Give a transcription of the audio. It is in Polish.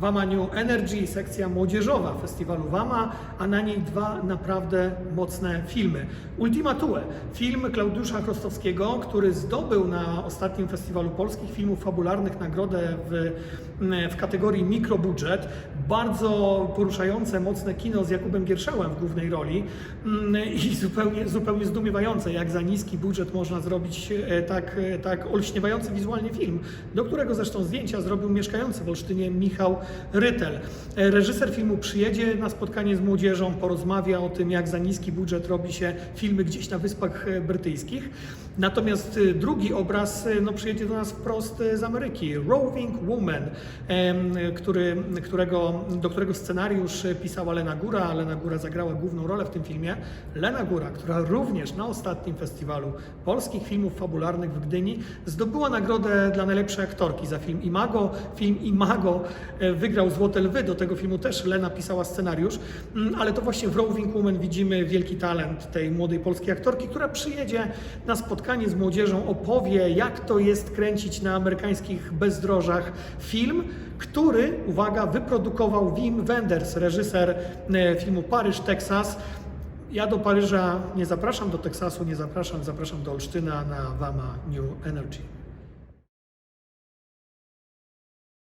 Wama New Energy, sekcja młodzieżowa festiwalu Wama, a na niej dwa naprawdę mocne filmy. Ultima Thule, film Klaudiusza Chrostowskiego, który zdobył na ostatnim festiwalu polskich filmów fabularnych nagrodę w, w kategorii mikrobudżet. Bardzo poruszające, mocne kino z Jakubem Gierszałem w głównej roli Mm, i zupełnie, zupełnie zdumiewające, jak za niski budżet można zrobić e, tak, e, tak olśniewający wizualnie film, do którego zresztą zdjęcia zrobił mieszkający w Olsztynie Michał Rytel. E, Reżyser filmu przyjedzie na spotkanie z młodzieżą, porozmawia o tym, jak za niski budżet robi się filmy gdzieś na Wyspach e, Brytyjskich. Natomiast e, drugi obraz no, przyjedzie do nas wprost z Ameryki. Roving Woman, który, którego, do którego scenariusz pisała Lena Góra. Lena Góra zagrała główną rolę w tym filmie. Lena Góra, która również na ostatnim festiwalu polskich filmów fabularnych w Gdyni zdobyła nagrodę dla najlepszej aktorki za film Imago. Film Imago wygrał Złote Lwy, do tego filmu też Lena pisała scenariusz, Mm, ale to właśnie w Roving Woman widzimy wielki talent tej młodej polskiej aktorki, która przyjedzie na spotkanie z młodzieżą, opowie jak to jest kręcić na amerykańskich bezdrożach film, który, uwaga, wyprodukował Wim Wenders, reżyser e, filmu Paryż, Teksas. Ja do Paryża nie zapraszam, do Teksasu nie zapraszam, zapraszam do Olsztyna na Wama New Energy.